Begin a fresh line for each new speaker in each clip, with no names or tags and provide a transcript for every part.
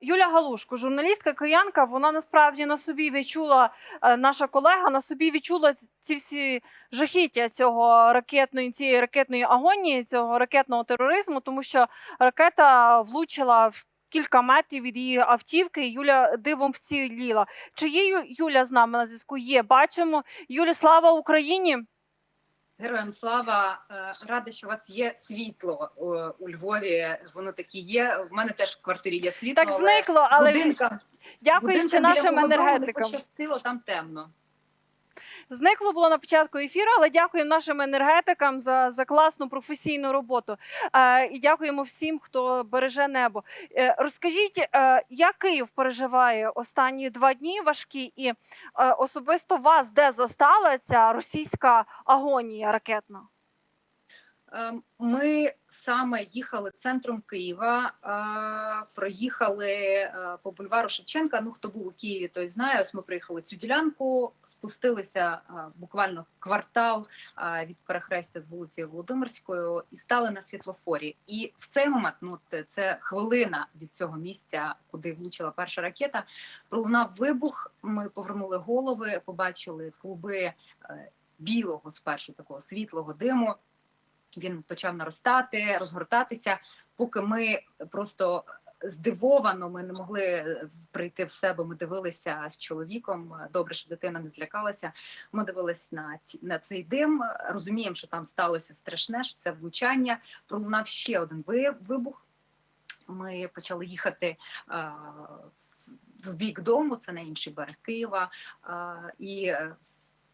Юля Галушко, журналістка киянка, вона насправді на собі відчула, е, наша колега на собі відчула ці всі жахіття цього ракетної цієї ракетної агонії, цього ракетного тероризму, тому що ракета влучила в кілька метрів від її автівки. і Юля дивом вціліла. Чи є Юля з нами на зв'язку? Є, бачимо. Юлі, слава Україні!
Героям слава Е, рада, що у вас є світло е, у Львові. Воно таке є. В мене теж в квартирі є світло.
Так зникло, але
будинка,
дякую ще
будинка
нашим енергетикам.
Не пощастило, там темно.
Зникло було на початку ефіру, але дякуємо нашим енергетикам за, за класну професійну роботу. Е, і дякуємо всім, хто береже небо. Е, розкажіть, е, як Київ переживає останні два дні важкі, і е, особисто вас де застала ця російська агонія ракетна?
Е, Ми саме їхали центром Києва, проїхали е, по бульвару Шевченка. Ну хто був у Києві, той знає. Ось ми приїхали цю ділянку, спустилися е, буквально квартал е, від перехрестя з вулицею Володимирською і стали на світлофорі. І в цей момент, ну це хвилина від цього місця, куди влучила перша ракета. Пролунав вибух. Ми повернули голови, побачили клуби білого спершу такого світлого диму. Він почав наростати, розгортатися, поки ми просто здивовано ми не могли е, прийти в себе. Ми дивилися з чоловіком. Добре, що дитина не злякалася. Ми дивились на на цей дим. Розуміємо, що там сталося страшне, що це влучання. Пролунав ще один вибух. Ми почали їхати е, в- в бік дому. Це на інший берег Києва. Е, і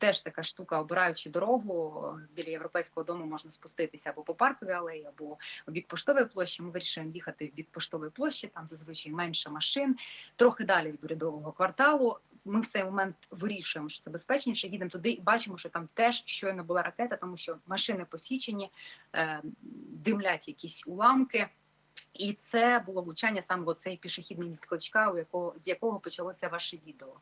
теж така штука, обираючи дорогу біля європейського дому, можна спуститися або по парковій алеї, або в бік поштової площі. Ми вирішуємо їхати в бік поштової площі. Там зазвичай менше машин, трохи далі від урядового кварталу. Ми в цей момент вирішуємо, що це безпечніше. Їдемо туди і бачимо, що там теж щойно була ракета, тому що машини посічені, е, димлять якісь уламки. І це було влучання саме в цей пішохідний міст Кличка, у якого з якого почалося ваше відео.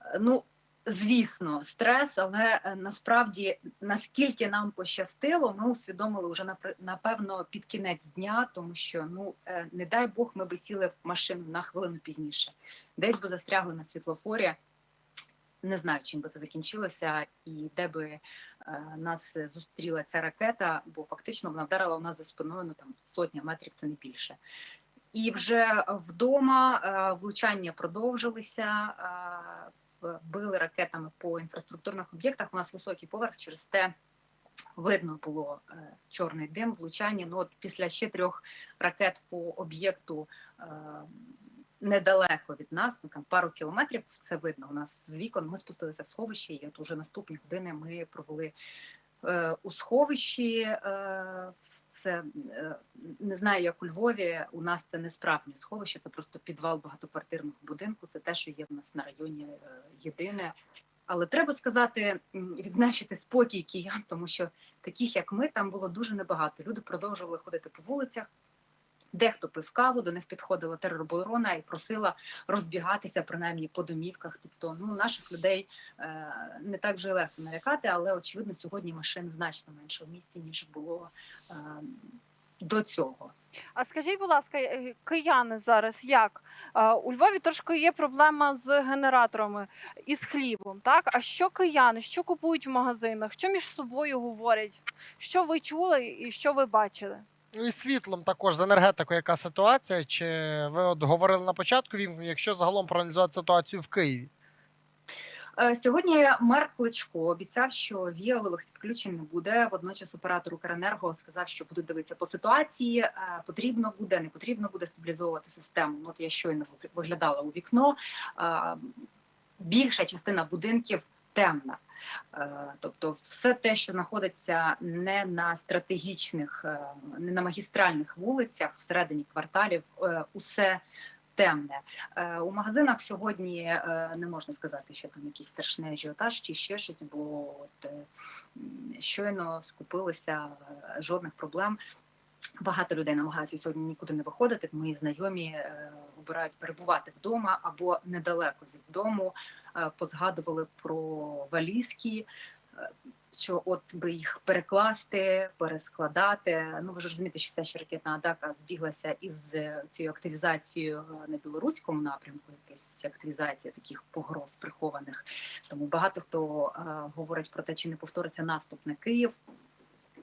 Е, Ну, звісно, стрес, але е, насправді наскільки нам пощастило, ми усвідомили вже напевно під кінець дня, тому що ну е, не дай Бог, ми би сіли в машину на хвилину пізніше, десь би застрягли на світлофорі. Не знаю, чим би це закінчилося, і де би е, нас зустріла ця ракета, бо фактично вона вдарила у нас за спиною ну там сотня метрів, це не більше. І вже вдома е, влучання продовжилися. е, в- били ракетами по інфраструктурних об'єктах. У нас високий поверх, через те видно було е, чорний дим, влучання. Ну от після ще трьох ракет по об'єкту. е, Недалеко від нас, ну там пару кілометрів, це видно. У нас з вікон ми спустилися в сховище, і от уже наступні години ми провели е, у сховищі. Е, це е, не знаю, як у Львові. У нас це не справжнє сховище, це просто підвал багатоквартирного будинку. Це те, що є в нас на районі е, єдине. Але треба сказати, відзначити спокій киян, тому що таких, як ми, там було дуже небагато. Люди продовжували ходити по вулицях. Дехто пив каву, до них підходила тероборона і просила розбігатися принаймні по домівках. Тобто, ну наших людей е, не так вже легко налякати, але очевидно, сьогодні машин значно менше в місті ніж було е, до цього.
А скажіть, будь ласка, е, кияни зараз як? Е, У Львові трошки є проблема з генераторами і з хлібом. Так, а що кияни, що купують в магазинах, що між собою говорять? Що ви чули і що ви бачили?
Ну і світлом також з енергетикою, яка ситуація? Чи ви от говорили на початку якщо загалом проаналізувати ситуацію в Києві?
Е, Сьогодні мер Кличко обіцяв, що віялових відключень не буде. Водночас оператор Укренерго сказав, що будуть дивитися по ситуації. Е, Потрібно буде, не потрібно буде стабілізовувати систему. Ну, От я щойно виглядала у вікно. Е, Більша частина будинків темна. Е, Тобто, все те, що знаходиться не на стратегічних, е, не на магістральних вулицях, всередині кварталів, е, усе темне. У магазинах сьогодні не можна сказати, що там якийсь страшний ажіотаж чи ще щось, бо от, щойно скупилися жодних проблем. Багато людей намагаються сьогодні нікуди не виходити. Мої знайомі е, обирають перебувати вдома або недалеко від дому. Е, Позгадували про валізки. Е, що от би їх перекласти, перескладати. Ну ви ж розумієте, що ця ще ракетна атака збіглася із цією активізацією на білоруському напрямку, якась активізація таких погроз прихованих. Тому багато хто говорить про те, чи не повториться наступ на Київ,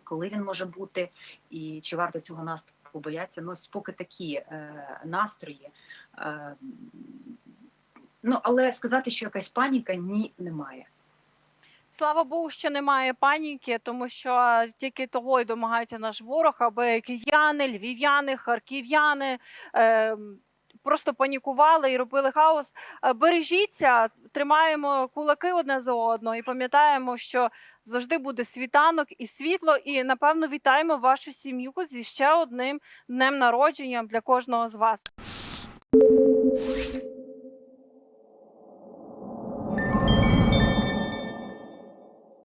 коли він може бути, і чи варто цього наступу бояться. Ну, поки такі е, настрої. Е, ну але сказати, що якась паніка, ні, немає.
Слава Богу, що немає паніки, тому що тільки того й домагається наш ворог, аби кияни, львів'яни, харків'яни е, просто панікували і робили хаос. Е, Бережіться, тримаємо кулаки одне за одного і пам'ятаємо, що завжди буде світанок і світло. І напевно вітаємо вашу сім'ю зі ще одним днем народження для кожного з вас.